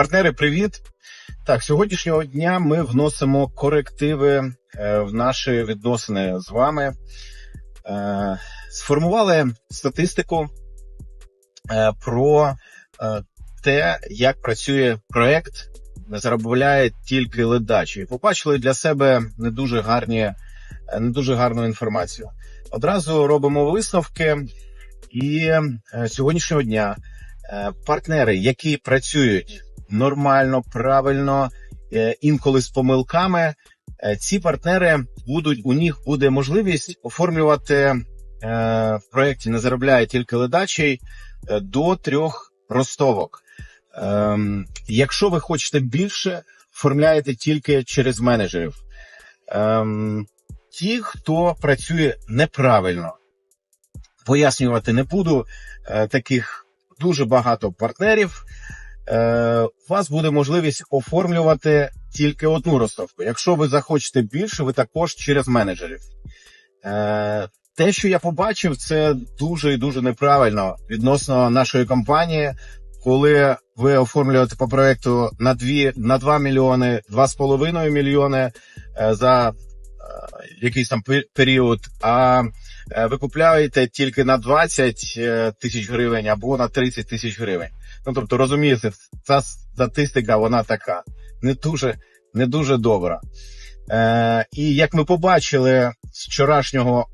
Партнери, привіт! Так, сьогоднішнього дня ми вносимо корективи е, в наші відносини з вами. Е, сформували статистику е, про те, як працює проект, не заробляє тільки ледачі. Побачили для себе не дуже гарні, не дуже гарну інформацію. Одразу робимо висновки, і сьогоднішнього дня партнери, які працюють нормально, правильно, е, інколи з помилками, е, ці партнери будуть у них буде можливість оформлювати е, в проєкті не заробляє тільки ледачий до трьох ростовок. Ем, якщо ви хочете більше, оформляєте тільки через менеджерів. Ем, ті, хто працює неправильно, пояснювати не буду. Таких дуже багато партнерів. Е, у вас буде можливість оформлювати тільки одну розставку. Якщо ви захочете більше, ви також через менеджерів. Е, те, що я побачив, це дуже і дуже неправильно відносно нашої компанії, коли ви оформлюєте по проекту на 2, на 2 мільйони, 2,5 мільйони е, за якийсь там пе- період, а ви купляєте тільки на 20 е, тисяч гривень або на 30 тисяч гривень. Ну тобто, розумієте, ця статистика вона така не дуже, не дуже добра. Е, і як ми побачили з вчорашнього